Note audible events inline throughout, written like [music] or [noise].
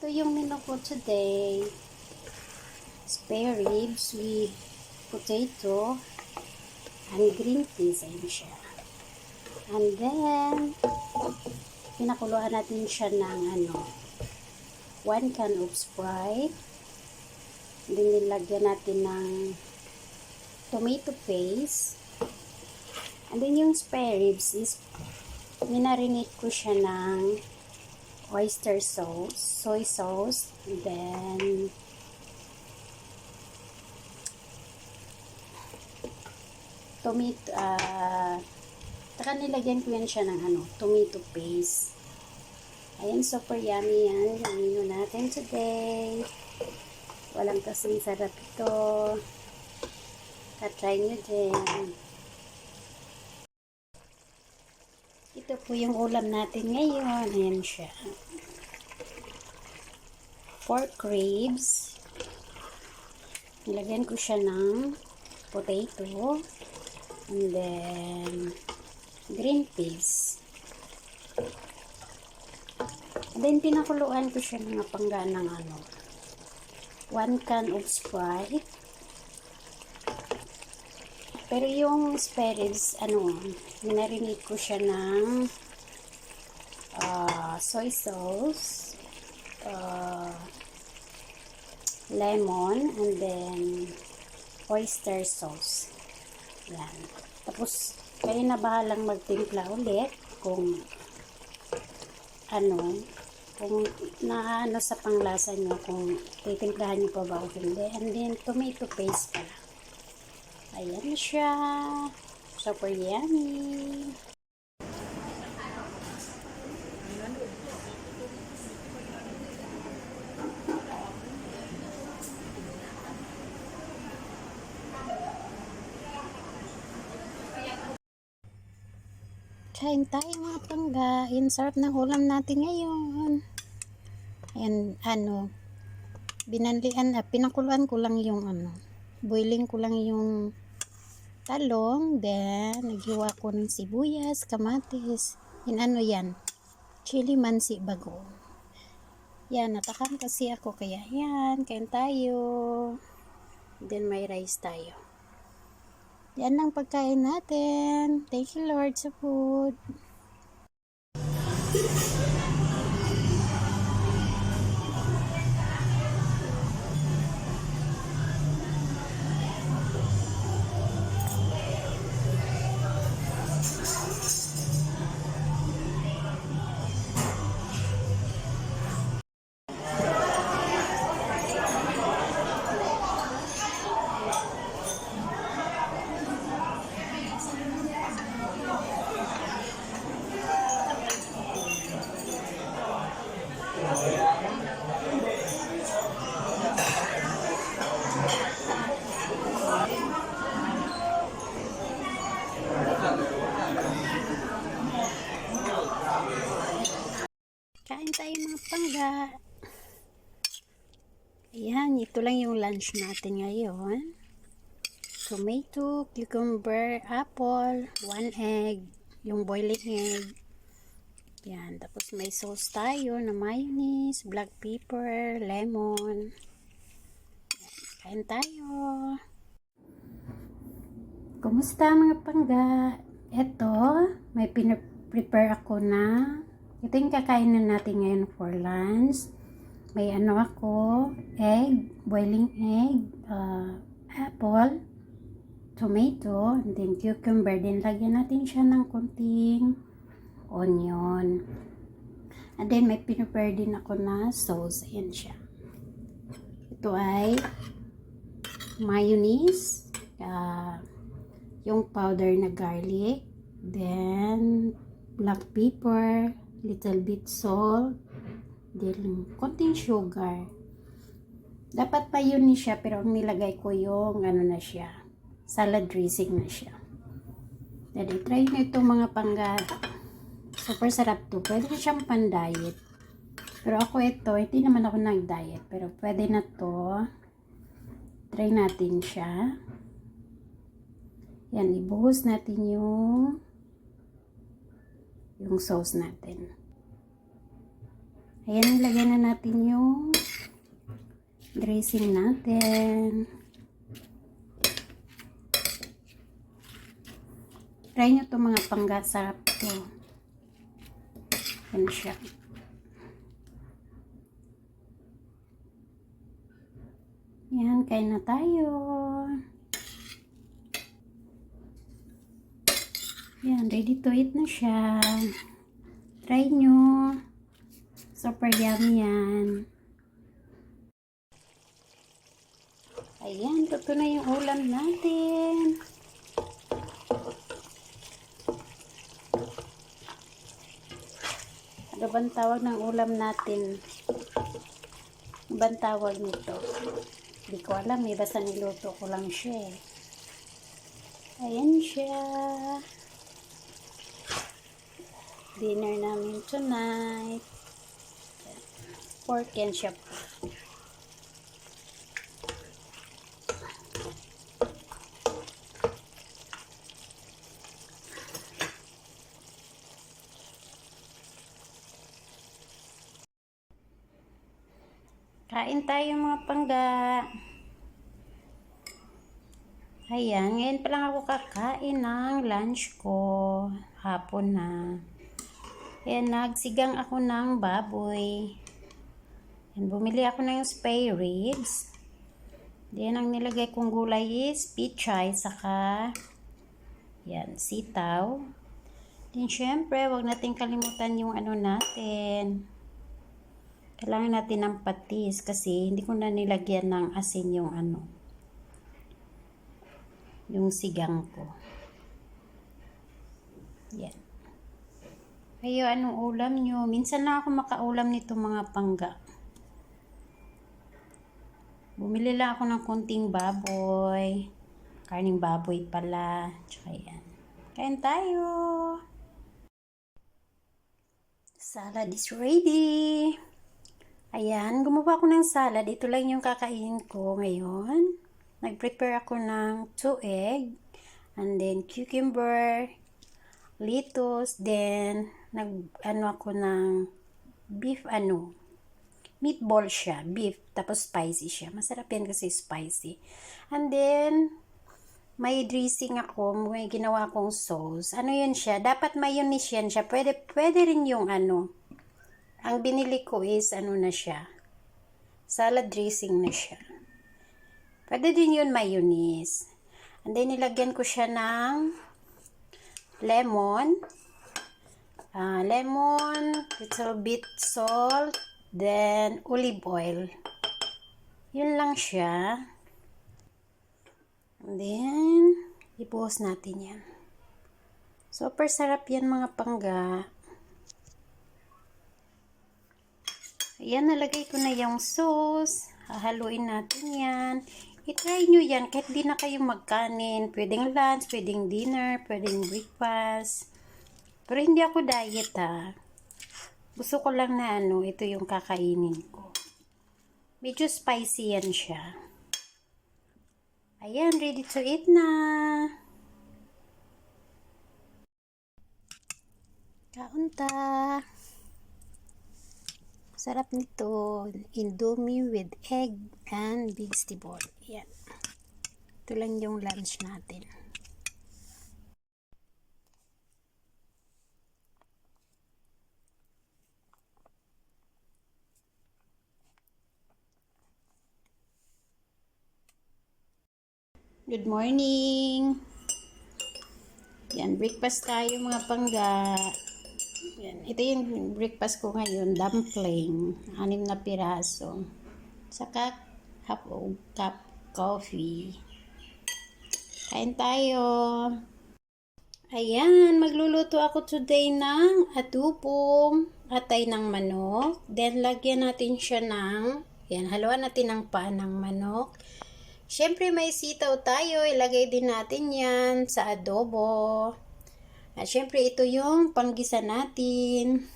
Ito yung menu ko today. Spare ribs with potato and green peas. Ayun siya. And then, pinakuluan natin siya ng ano, one can of Sprite. Then, nilagyan natin ng tomato paste. And then, yung spare ribs is, minarinate ko siya ng oyster sauce, soy sauce, then tomato, ah, taka nilagyan ko yan siya ng ano, tomato paste. Ayan, super yummy yan. Yung natin today. Walang kasing sarap ito. Katry nyo din. Ito po yung ulam natin ngayon. Ayan siya. Pork ribs. Nilagyan ko siya ng potato. And then, green peas. And then, pinakuluan ko siya mga pangga ng ano. One can of Sprite. Pero yung spare ribs, ano, minarinate ko siya ng ah, soy sauce, ah, lemon, and then oyster sauce. Yan. Tapos, kayo na bahalang magtimpla ulit kung ano, kung naano sa panglasa nyo, kung titimplahan nyo pa ba o hindi. And then, tomato paste pala. Ayan na siya. Super yummy. Kain tayo mga panggain. Sarap ng ulam natin ngayon. Ayan, ano, binanlian, ah, pinakuluan ko lang yung ano, boiling ko lang yung talong, then naghiwa ko ng sibuyas, kamatis, in ano yan, chili mansi bago. Yan, natakam kasi ako, kaya yan, kain tayo. Then may rice tayo. Yan lang pagkain natin. Thank you Lord sa food. Tayo mga pangga. Ayan, ito lang yung lunch natin ngayon. Tomato, cucumber, apple, one egg, yung boiling egg. Yan, tapos may sauce tayo na mayonnaise, black pepper, lemon. Yan, kain tayo. Kumusta mga pangga? Ito, may pinaprepare ako na ito yung kakainin natin ngayon for lunch. May ano ako, egg, boiling egg, uh, apple, tomato, and then cucumber. Then lagyan natin siya ng konting onion. And then may pinapare din ako na sauce. Ayan siya. Ito ay mayonnaise, uh, yung powder na garlic, then black pepper, little bit salt, then konting sugar. Dapat pa yun ni siya, pero ang nilagay ko yung ano na siya, salad dressing na siya. Then, try nyo itong mga pangga. Super sarap to. Pwede na siyang pan-diet. Pero ako ito, hindi naman ako nag-diet. Pero pwede na to. Try natin siya. Yan, ibuhos natin yung yung sauce natin. Ayan, ilagay na natin yung dressing natin. Try nyo to mga pangga. Sarap to. Yan siya. Yan, kain na tayo. Yan, ready to eat na siya. Try nyo. Super yummy yan. Ayan, ito na yung ulam natin. Ano bang tawag ng ulam natin? Ano bang tawag nito? Hindi ko alam eh, basta niluto ko lang siya eh. Ayan siya. Dinner namin tonight. Pork and shop. Kain tayo mga pangga. Ayan, ngayon pa lang ako kakain ng lunch ko. Hapon na. Ayan, nagsigang ako ng baboy. Ayan, bumili ako ng spare ribs. Then, ang nilagay kong gulay is pichay, saka yan, sitaw. Then, syempre, wag natin kalimutan yung ano natin. Kailangan natin ng patis kasi hindi ko na nilagyan ng asin yung ano. Yung sigang ko. Yan. Ayo, anong ulam nyo? Minsan na ako makaulam nito mga pangga. Bumili lang ako ng kunting baboy. Karning baboy pala. Tsaka yan. Kain tayo. Salad is ready. Ayan, gumawa ako ng salad. Ito lang yung kakainin ko ngayon. Nag-prepare ako ng 2 egg. And then cucumber, lettuce, then nag ano ako ng beef ano, meatball siya, beef, tapos spicy siya. Masarap yan kasi spicy. And then, may dressing ako, may ginawa akong sauce. Ano yun siya? Dapat mayonnaise yan siya. Pwede, pwede rin yung ano, ang binili ko is ano na siya. Salad dressing na siya. Pwede din yun mayonnaise. And then nilagyan ko siya ng lemon. Ah lemon, little bit salt, then olive oil. Yun lang siya. And then, ibuhos natin yan. Super sarap yan mga pangga. Ayan, nalagay ko na yung sauce. Hahaluin natin yan. I-try nyo yan kahit di na kayo magkanin. Pwedeng lunch, pwedeng dinner, pwedeng breakfast. Pero hindi ako diet ha. Gusto ko lang na ano, ito yung kakainin ko. Medyo spicy yan siya. Ayan, ready to eat na. Kaunta. Sarap nito. Indomie with egg and vegetable. Yan. Ito lang yung lunch natin. Good morning! Yan, breakfast tayo mga pangga. Yan, ito yung breakfast ko ngayon, dumpling, anim na piraso. Saka half o cup coffee. Kain tayo. Ayan, magluluto ako today ng atupong atay ng manok. Then, lagyan natin siya ng, yan, haluan natin ng paan ng manok. Siyempre, may sitaw tayo. Ilagay din natin yan sa adobo. At syempre, ito yung panggisa natin.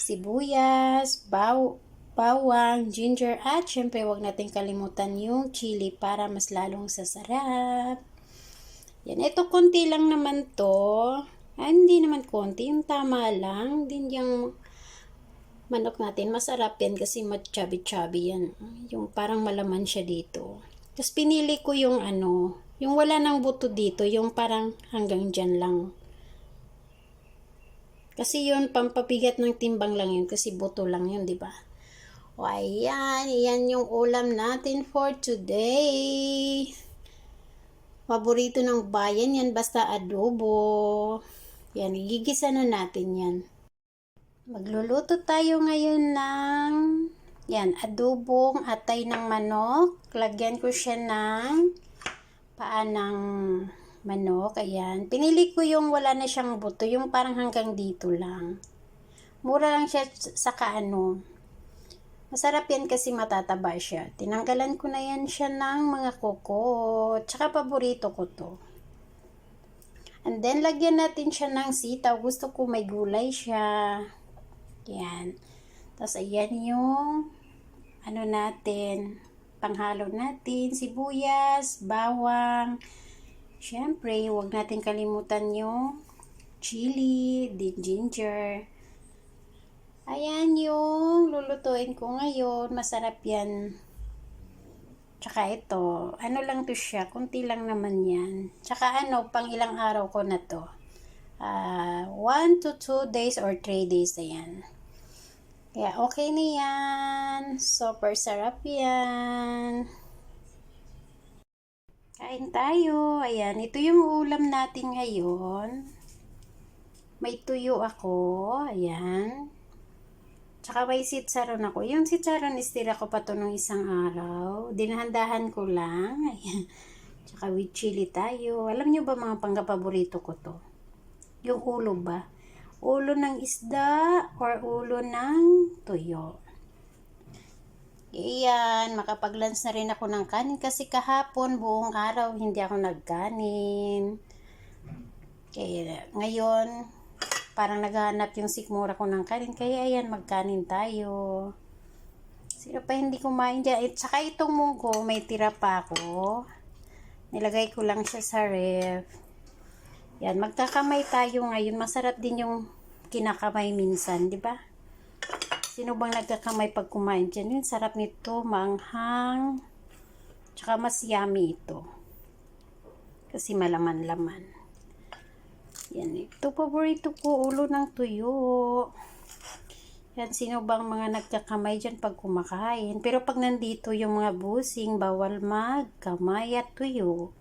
Sibuyas, baw bawang, ginger, at syempre, wag natin kalimutan yung chili para mas lalong sasarap. Yan, ito konti lang naman to. Ah, hindi naman konti, yung tama lang. Din yung manok natin. Masarap yan kasi matchabi-chabi yan. Yung parang malaman siya dito. Tapos pinili ko yung ano, yung wala ng buto dito, yung parang hanggang dyan lang. Kasi yun, pampabigat ng timbang lang yun kasi buto lang yun, di ba? O ayan, yan yung ulam natin for today. Paborito ng bayan yan, basta adobo. Yan, igigisa na natin yan. Magluluto tayo ngayon ng yan, adobong atay ng manok. Lagyan ko siya ng paa ng manok. Ayan. Pinili ko yung wala na siyang buto, yung parang hanggang dito lang. Mura lang siya sa kaano. Masarap yan kasi matataba siya. Tinanggalan ko na yan siya ng mga kuko. Tsaka paborito ko to. And then, lagyan natin siya ng sitaw. Gusto ko may gulay siya. Yan. Tapos, ayan yung ano natin, panghalo natin, sibuyas, bawang. Siyempre, huwag natin kalimutan yung chili, din ginger. Ayan yung lulutuin ko ngayon. Masarap yan. Tsaka ito, ano lang to siya, kunti lang naman yan. Tsaka ano, pang ilang araw ko na to. 1 to 2 days or 3 days na yan. Kaya okay na yan. Super sarap yan. Kain tayo. Ayan, ito yung ulam natin ngayon. May tuyo ako. Ayan. Tsaka may sitsaron ako. Yung sitsaron, istira ko pa to nung isang araw. Dinahandahan ko lang. [laughs] Ayan. Tsaka with chili tayo. Alam nyo ba mga pangkapaborito ko to? Yung ulo ba? Ulo ng isda or ulo ng tuyo. Iyan, makapag-lunch na rin ako ng kanin kasi kahapon buong araw hindi ako nagkanin. Kaya ngayon, parang naghahanap yung sikmura ko ng kanin. Kaya ayan, magkanin tayo. Sino pa hindi kumain dyan? At saka itong munggo, may tira pa ako. Nilagay ko lang siya sa ref. Yan, magkakamay tayo ngayon. Masarap din yung kinakamay minsan, di ba? Sino bang nagkakamay pag kumain dyan? Yun, sarap nito, manghang. Tsaka mas yummy ito. Kasi malaman-laman. Yan, ito paborito ko, ulo ng tuyo. Yan, sino bang mga nagkakamay dyan pag kumakain? Pero pag nandito yung mga busing, bawal magkamay at tuyo.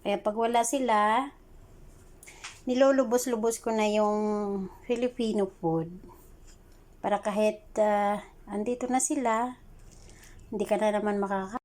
Kaya pag wala sila, nilulubos-lubos ko na yung Filipino food. Para kahit uh, andito na sila, hindi ka na naman makaka